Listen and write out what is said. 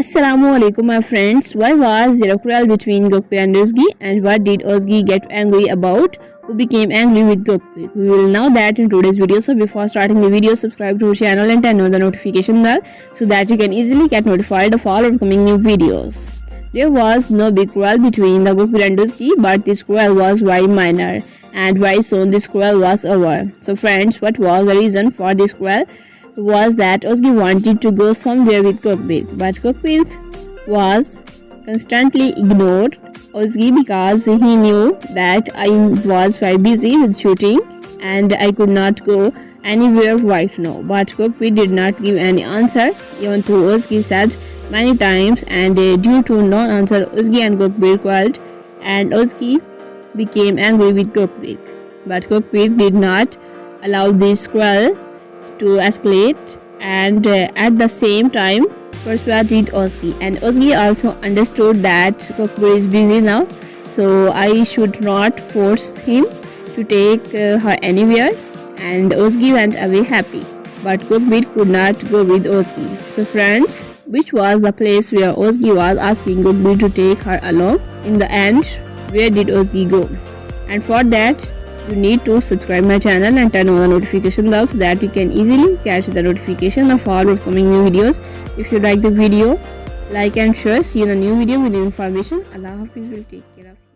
Assalamu alaikum my friends. Why was there a quarrel between Gokpir and Ozgi and what did Ozgi get angry about? Who became angry with Gokpir? We will know that in today's video. So before starting the video, subscribe to our channel and turn on the notification bell so that you can easily get notified of all upcoming new videos. There was no big quarrel between the Gokpir and Ozgi, but this quarrel was very minor and very soon this quarrel was over. So friends, what was the reason for this quarrel? Was that Ozgi wanted to go somewhere with Kokbir, but Kokbir was constantly ignored Ozgi because he knew that I was very busy with shooting and I could not go anywhere right now. But Kokbir did not give any answer, even though Ozgi said many times, and uh, due to no answer, Ozgi and Kokbir quarreled, and Ozgi became angry with Kokbir. But Kokbir did not allow this quarrel to escalate and uh, at the same time persuaded Ozgi. And Ozgi also understood that Kokbir is busy now so I should not force him to take uh, her anywhere. And Ozgi went away happy but Kokbir could not go with Ozgi. So friends which was the place where Ozgi was asking Kokbir to take her along? In the end where did Ozgi go? And for that you need to subscribe my channel and turn on the notification bell so that you can easily catch the notification of all upcoming new videos. If you like the video like and share. See you in a new video with new information. Allah hafiz will take care of you